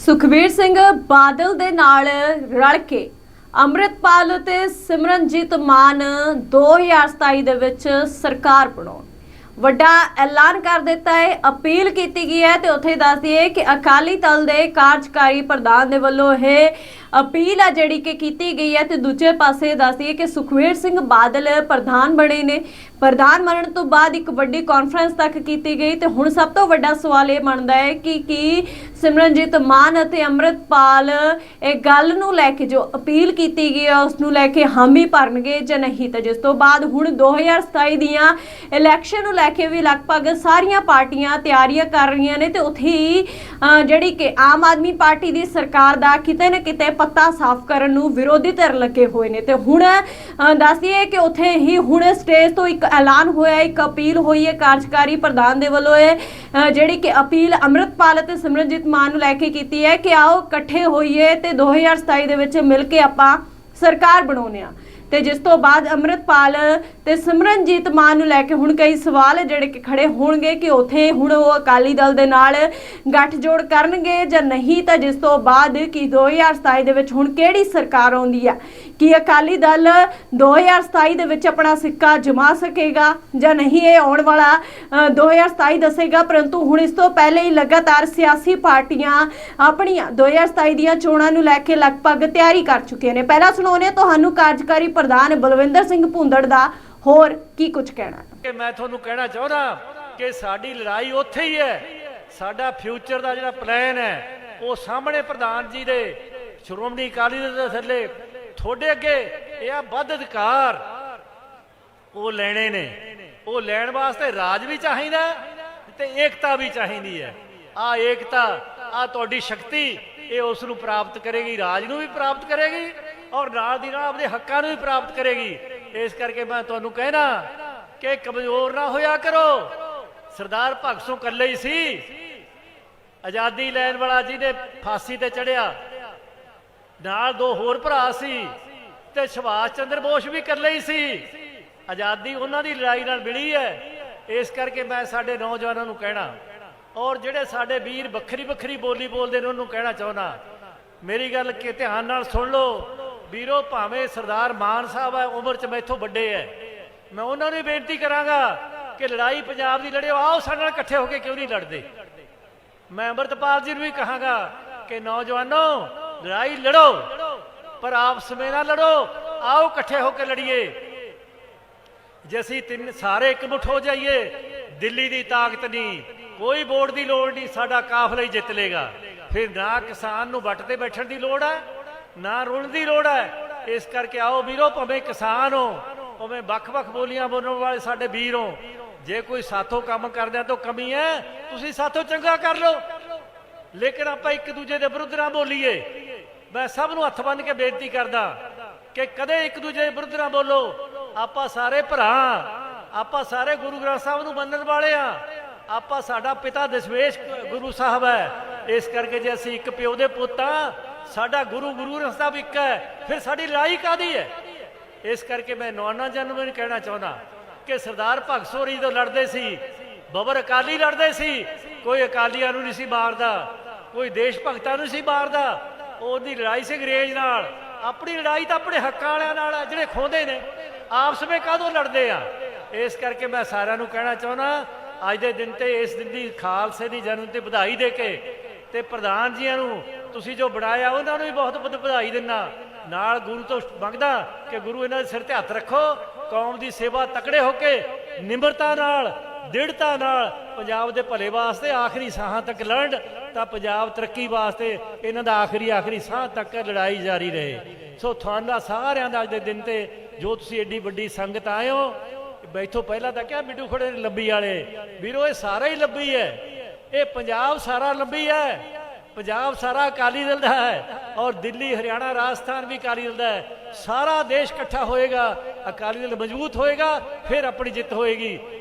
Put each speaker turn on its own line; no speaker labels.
ਸੁਖਬੀਰ ਸਿੰਘ ਬਾਦਲ ਦੇ ਨਾਲ ਰਲ ਕੇ ਅੰਮ੍ਰਿਤਪਾਲ ਤੇ ਸਿਮਰਨਜੀਤ ਮਾਨ 2027 ਦੇ ਵਿੱਚ ਸਰਕਾਰ ਬਣਾਉਣ। ਵੱਡਾ ਐਲਾਨ ਕਰ ਦਿੱਤਾ ਹੈ, ਅਪੀਲ ਕੀਤੀ ਗਈ ਹੈ ਤੇ ਉੱਥੇ ਦੱਸ ਦਈਏ ਕਿ ਅਕਾਲੀ ਦਲ ਦੇ ਕਾਰਜਕਾਰੀ ਪ੍ਰਧਾਨ ਦੇ ਵੱਲੋਂ ਇਹ ਅਪੀਲ ਆ ਜਿਹੜੀ ਕਿ ਕੀਤੀ ਗਈ ਹੈ ਤੇ ਦੂਜੇ ਪਾਸੇ ਦੱਸ ਦਈਏ ਕਿ ਸੁਖਬੀਰ ਸਿੰਘ ਬਾਦਲ ਪ੍ਰਧਾਨ ਬਣੇ ਨੇ। ਪ੍ਰਧਾਨ ਬਣਨ ਤੋਂ ਬਾਅਦ ਇੱਕ ਵੱਡੀ ਕਾਨਫਰੰਸ ਤੱਕ ਕੀਤੀ ਗਈ ਤੇ ਹੁਣ ਸਭ ਤੋਂ ਵੱਡਾ ਸਵਾਲ ਇਹ ਬਣਦਾ ਹੈ ਕਿ ਕੀ ਸਿਮਰਨਜੀਤ ਮਾਨ ਅਤੇ ਅੰਮ੍ਰਿਤਪਾਲ ਇਹ ਗੱਲ ਨੂੰ ਲੈ ਕੇ ਜੋ ਅਪੀਲ ਕੀਤੀ ਗਈ ਹੈ, ਉਸ ਨੂੰ ਲੈ ਕੇ ਹਾਮੀ ਭਰਨਗੇ ਜਾਂ ਨਹੀਂ? ਤਾਂ ਜਿਸ ਤੋਂ ਬਾਅਦ ਹੁਣ 2027 ਦੀਆਂ ਇਲੈਕਸ਼ਨ ਨੂੰ ਲੈ ਕੇ ਵੀ ਲਗਭਗ ਸਾਰੀਆਂ ਪਾਰਟੀਆਂ ਤਿਆਰੀਆਂ ਕਰ ਰਹੀਆਂ ਨੇ ਤੇ ਉੱਥੇ ਹੀ ਜਿਹੜੀ ਕਿ ਆਮ ਆਦਮੀ ਪਾਰਟੀ ਦੀ ਸਰਕਾਰ ਦਾ ਕਿਤੇ ਨਾ ਕਿਤੇ ਪੱਤਾ ਸਾਫ਼ ਕਰਨ ਨੂੰ ਵਿਰੋਧੀ ਧਿਰ ਲੱਗੇ ਹੋਏ ਨੇ। ਤੇ ਹੁਣ ਦੱਸ ਦਈਏ ਕਿ ਉੱਥੇ ਹੀ ਹੁਣ ਸਟੇਜ ਤੋਂ ਇੱਕ ਐਲਾਨ ਹੋਇਆ, ਇੱਕ ਅਪੀਲ ਹੋਈ ਹੈ ਕਾਰਜਕਾਰੀ ਪ੍ਰਧਾਨ ਦੇ ਵੱਲੋਂ ਇਹ ਜਿਹੜੀ ਕਿ ਅਪੀਲ ਅੰਮ੍ਰਿਤਪਾਲ ਅਤੇ ਸਿਮਰਨਜੀਤ ਮਾਨ ਨੂੰ ਲੈ ਕੇ ਕੀਤੀ ਹੈ ਕਿ ਆਓ ਇਕੱਠੇ ਹੋਈਏ ਤੇ 2027 ਦੇ ਵਿੱਚ ਮਿਲ ਕੇ ਆਪਾਂ ਸਰਕਾਰ ਬਣਾਉਨੇ ਆ ਤੇ ਜਿਸ ਤੋਂ ਬਾਅਦ ਅੰਮ੍ਰਿਤਪਾਲ ਤੇ ਸਿਮਰਨਜੀਤ ਮਾਨ ਨੂੰ ਲੈ ਕੇ ਹੁਣ ਕਈ ਸਵਾਲ ਜਿਹੜੇ ਕਿ ਖੜੇ ਹੋਣਗੇ ਕਿ ਉਥੇ ਹੁਣ ਉਹ ਅਕਾਲੀ ਦਲ ਦੇ ਨਾਲ ਗੱਠਜੋੜ ਕਰਨਗੇ ਜਾਂ ਨਹੀਂ ਤਾਂ ਜਿਸ ਤੋਂ ਬਾਅਦ ਕਿ 2027 ਦੇ ਵਿੱਚ ਹੁਣ ਕਿਹੜੀ ਸਰਕਾਰ ਆਉਂਦੀ ਆ? ਕਿ ਅਕਾਲੀ ਦਲ 2027 ਦੇ ਵਿੱਚ ਆਪਣਾ ਸਿੱਕਾ ਜਮਾ ਸਕੇਗਾ ਜਾਂ ਨਹੀਂ? ਇਹ ਆਉਣ ਵਾਲਾ ਅ, 2027 ਦੱਸੇਗਾ ਪਰੰਤੂ ਹੁਣ ਇਸ ਤੋਂ ਪਹਿਲੇ ਹੀ ਲਗਾਤਾਰ ਸਿਆਸੀ ਪਾਰਟੀਆਂ ਆਪਣੀਆਂ 2027 ਦੀਆਂ ਚੋਣਾਂ ਨੂੰ ਲੈ ਕੇ ਲਗਭਗ ਤਿਆਰੀ ਕਰ ਚੁੱਕੀਆਂ ਨੇ। ਪਹਿਲਾਂ ਸੁਣਾਉਂਦੇ ਤੁਹਾਨੂੰ ਕਾਰਜਕਾਰੀ ਪ੍ਰਧਾਨ ਬਲਵਿੰਦਰ ਸਿੰਘ ਭੁੰਦੜ ਦਾ ਹੋਰ ਕੀ ਕੁਝ ਕਹਿਣਾ
ਕਿ ਮੈਂ ਤੁਹਾਨੂੰ ਕਹਿਣਾ ਚਾਹੁੰਦਾ ਕਿ ਸਾਡੀ ਲੜਾਈ ਉੱਥੇ ਹੀ ਹੈ। ਸਾਡਾ ਫਿਊਚਰ ਦਾ ਜਿਹੜਾ ਪਲਾਨ ਹੈ, ਉਹ ਸਾਹਮਣੇ ਪ੍ਰਧਾਨ ਜੀ ਦੇ, ਸ਼੍ਰੋਮਣੀ ਅਕਾਲੀ ਦਲ ਦੇ ਥੱਲੇ, ਤੁਹਾਡੇ ਅੱਗੇ ਇਹ ਆ ਵੱਧ ਅਧਿਕਾਰ। ਉਹ ਲੈਣੇ ਨੇ। ਉਹ ਲੈਣ ਵਾਸਤੇ ਰਾਜ ਵੀ ਚਾਹੀਦਾ ਤੇ ਏਕਤਾ ਵੀ ਚਾਹੀਦੀ ਹੈ। ਆ ਏਕਤਾ, ਆ ਤੁਹਾਡੀ ਸ਼ਕਤੀ, ਇਹ ਉਸ ਨੂੰ ਪ੍ਰਾਪਤ ਕਰੇਗੀ, ਰਾਜ ਨੂੰ ਵੀ ਪ੍ਰਾਪਤ ਕਰੇਗੀ। ਔਰ ਨਾਲ ਦੀ ਨਾਲ ਆਪਣੇ ਹੱਕਾਂ ਨੂੰ ਵੀ ਪ੍ਰਾਪਤ ਕਰੇਗੀ। ਇਸ ਕਰਕੇ ਮੈਂ ਤੁਹਾਨੂੰ ਕਹਿਣਾ ਕਿ ਕਮਜ਼ੋਰ ਨਾ ਹੋਇਆ ਕਰੋ। ਸਰਦਾਰ ਭਗਤ ਸਿੰਘ ਇਕੱਲੇ ਹੀ ਸੀ। ਆਜ਼ਾਦੀ ਲੈਣ ਵਾਲਾ ਜਿਹਨੇ ਫਾਂਸੀ ਤੇ ਚੜਿਆ ਨਾਲ ਦੋ ਹੋਰ ਭਰਾ ਸੀ ਤੇ ਸੁਭਾਸ਼ ਚੰਦਰ ਬੋਸ ਵੀ ਇਕੱਲੇ ਹੀ ਸੀ। ਆਜ਼ਾਦੀ ਉਹਨਾਂ ਦੀ ਲੜਾਈ ਨਾਲ ਮਿਲੀ ਹੈ। ਇਸ ਕਰਕੇ ਮੈਂ ਸਾਡੇ ਨੌਜਵਾਨਾਂ ਨੂੰ ਕਹਿਣਾ ਔਰ ਜਿਹੜੇ ਸਾਡੇ ਵੀਰ ਵੱਖਰੀ ਵੱਖਰੀ ਬੋਲੀ ਬੋਲਦੇ ਨੇ, ਉਹਨੂੰ ਕਹਿਣਾ ਚਾਹੁੰਦਾ, ਮੇਰੀ ਗੱਲ ਕਿ ਧਿਆਨ ਨਾਲ ਸੁਣ ਲਓ। ਵੀਰੋ, ਭਾਵੇਂ ਸਰਦਾਰ ਮਾਨ ਸਾਹਿਬ ਹੈ ਉਮਰ 'ਚ ਮੈਥੋਂ ਵੱਡੇ ਹੈ ਮੈਂ ਉਹਨਾਂ ਨੂੰ ਬੇਨਤੀ ਕਰਾਂਗਾ ਕਿ ਲੜਾਈ ਪੰਜਾਬ ਦੀ ਲੜਿਓ, ਆਓ ਸਾਡੇ ਨਾਲ ਇਕੱਠੇ ਹੋ ਕੇ ਕਿਉਂ ਨਹੀਂ ਲੜਦੇ? ਮੈਂ ਅੰਮ੍ਰਿਤਪਾਲ ਜੀ ਨੂੰ ਵੀ ਕਹਾਂਗਾ ਕਿ ਨੌਜਵਾਨੋ, ਲੜਾਈ ਲੜੋ, ਪਰ ਆਪਸ ਵਿੱਚ ਨਾ ਲੜੋ, ਆਓ ਇਕੱਠੇ ਹੋ ਕੇ ਲੜੀਏ। ਜੇ ਅਸੀਂ ਤਿੰਨ ਸਾਰੇ ਇਕਮੁੱਠ ਹੋ ਜਾਈਏ, ਦਿੱਲੀ ਦੀ ਤਾਕਤ ਨਹੀਂ, ਕੋਈ ਵੋਟ ਦੀ ਲੋੜ ਨਹੀਂ, ਸਾਡਾ ਕਾਫਲਾ ਹੀ ਜਿੱਤ ਲੇਗਾ। ਫਿਰ ਨਾ ਕਿਸਾਨ ਨੂੰ ਵੱਟ ਤੇ ਬੈਠਣ ਦੀ ਲੋੜ ਹੈ ਨਾ ਰੁਣ ਦੀ ਲੋੜ ਹੈ। ਇਸ ਕਰਕੇ ਆਓ ਵੀਰੋ, ਭਾਵੇਂ ਕਿਸਾਨ ਹੋ, ਭਾਵੇਂ ਵੱਖ-ਵੱਖ ਬੋਲੀਆਂ ਬੋਲਣ ਵਾਲੇ ਸਾਡੇ ਵੀਰ ਹੋ, ਜੇ ਕੋਈ ਸਾਥੋਂ ਕੰਮ ਕਰਦਿਆਂ ਤੋਂ ਕਮੀ ਹੈ, ਤੁਸੀਂ ਸਾਥੋਂ ਚੰਗਾ ਕਰ ਲਓ। ਲੇਕਿਨ ਆਪਾਂ ਇੱਕ ਦੂਜੇ ਦੇ ਵਿਰੁੱਧ ਨਾ ਬੋਲੀਏ। ਮੈਂ ਸਭ ਨੂੰ ਹੱਥ ਬੰਨ ਕੇ ਬੇਨਤੀ ਕਰਦਾ ਕਿ ਕਦੇ ਇੱਕ ਦੂਜੇ ਦੇ ਵਿਰੁੱਧ ਨਾ ਬੋਲੋ। ਆਪਾਂ ਸਾਰੇ ਭਰਾ, ਆਪਾਂ ਸਾਰੇ ਗੁਰੂ ਗ੍ਰੰਥ ਸਾਹਿਬ ਨੂੰ ਮੰਨਣ ਵਾਲੇ ਆ ਆਪਾਂ ਸਾਡਾ ਪਿਤਾ ਦਸਵੇਸ਼ ਗੁਰੂ ਸਾਹਿਬ ਹੈ। ਇਸ ਕਰਕੇ ਜੇ ਅਸੀਂ ਇੱਕ ਪਿਓ ਦੇ ਪੁੱਤ ਆ ਸਾਡਾ ਗੁਰੂ ਗੁਰੂ ਗ੍ਰੰਥ ਸਾਹਿਬ ਇੱਕ ਹੈ ਫਿਰ ਸਾਡੀ ਲੜਾਈ ਕਾਦੀ ਹੈ? ਇਸ ਕਰਕੇ ਮੈਂ ਨੌਨਾ ਜਨਮ ਨੂੰ ਕਹਿਣਾ ਚਾਹੁੰਦਾ ਕਿ ਸਰਦਾਰ ਭਗਤ ਸਿੰਘ ਤੋਂ ਲੜਦੇ ਸੀ ਬਬਰ ਅਕਾਲੀ ਲੜਦੇ ਸੀ ਕੋਈ ਅਕਾਲੀਆਂ ਨੂੰ ਨਹੀਂ ਸੀ ਮਾਰਦਾ ਕੋਈ ਦੇਸ਼ ਭਗਤਾਂ ਨੂੰ ਸੀ ਮਾਰਦਾ ਉਹਦੀ ਲੜਾਈ ਸੀ ਅੰਗਰੇਜ਼ ਨਾਲ। ਆਪਣੀ ਲੜਾਈ ਤਾਂ ਆਪਣੇ ਹੱਕਾਂ ਵਾਲਿਆਂ ਨਾਲ ਆ, ਜਿਹੜੇ ਖੋਹਦੇ ਨੇ। ਆਪਸ ਵਿੱਚ ਕਾਹਦੋਂ ਲੜਦੇ ਆ? ਇਸ ਕਰਕੇ ਮੈਂ ਸਾਰਿਆਂ ਨੂੰ ਕਹਿਣਾ ਚਾਹੁੰਦਾ ਅੱਜ ਦੇ ਦਿਨ ਤੇ ਇਸ ਦਿਨ ਦੀ ਖਾਲਸੇ ਦੀ ਜਨਮ ਤੇ ਵਧਾਈ ਦੇ ਕੇ ਤੇ ਪ੍ਰਧਾਨ ਜੀਆਂ ਨੂੰ ਤੁਸੀਂ ਜੋ ਬਣਾਇਆ, ਉਹਨਾਂ ਨੂੰ ਵੀ ਬਹੁਤ ਬਹੁਤ ਵਧਾਈ ਦਿੰਨਾ। ਨਾਲ ਗੁਰੂ ਤੋਂ ਮੰਗਦਾ ਕਿ ਗੁਰੂ ਇਹਨਾਂ ਦੇ ਸਿਰ ਤੇ ਹੱਥ ਰੱਖੋ। ਕੌਮ ਦੀ ਸੇਵਾ ਤਕੜੇ ਹੋ ਕੇ, ਨਿਮਰਤਾ ਨਾਲ, ਦ੍ਰਿੜਤਾ ਨਾਲ ਪੰਜਾਬ ਦੇ ਭਲੇ ਵਾਸਤੇ ਆਖਰੀ ਸਾਹਾਂ ਤੱਕ ਲੜਨ, ਤਾਂ ਪੰਜਾਬ ਤਰੱਕੀ ਵਾਸਤੇ ਇਹਨਾਂ ਦਾ ਆਖਰੀ ਆਖਰੀ ਸਾਹ ਤੱਕ ਲੜਾਈ ਜਾਰੀ ਰਹੇ। ਸੋ ਤੁਹਾਨੂੰ ਸਾਰਿਆਂ ਦਾ ਅੱਜ ਦੇ ਦਿਨ ਤੇ ਜੋ ਤੁਸੀਂ ਏਡੀ ਵੱਡੀ ਸੰਗਤ ਆਏ ਹੋ ਬੈਠੋ ਪਹਿਲਾਂ ਤਾਂ ਕਿਹਾ ਮਿੱਟੂ ਖੜੇ ਨੇ ਲੱਭੀ ਵਾਲੇ, ਵੀਰੋ, ਇਹ ਸਾਰਾ ਹੀ ਲੱਭੀ ਹੈ। ਇਹ ਪੰਜਾਬ ਸਾਰਾ ਲੱਭੀ ਹੈ। ਪੰਜਾਬ ਸਾਰਾ ਅਕਾਲੀ ਦਲ ਦਾ ਹੈ ਔਰ ਦਿੱਲੀ, ਹਰਿਆਣਾ, ਰਾਜਸਥਾਨ ਵੀ ਅਕਾਲੀ ਦਲ ਦਾ ਹੈ। ਸਾਰਾ ਦੇਸ਼ ਇਕੱਠਾ ਹੋਏਗਾ, ਅਕਾਲੀ ਦਲ ਮਜ਼ਬੂਤ ਹੋਏਗਾ, ਫਿਰ ਆਪਣੀ ਜਿੱਤ ਹੋਏਗੀ।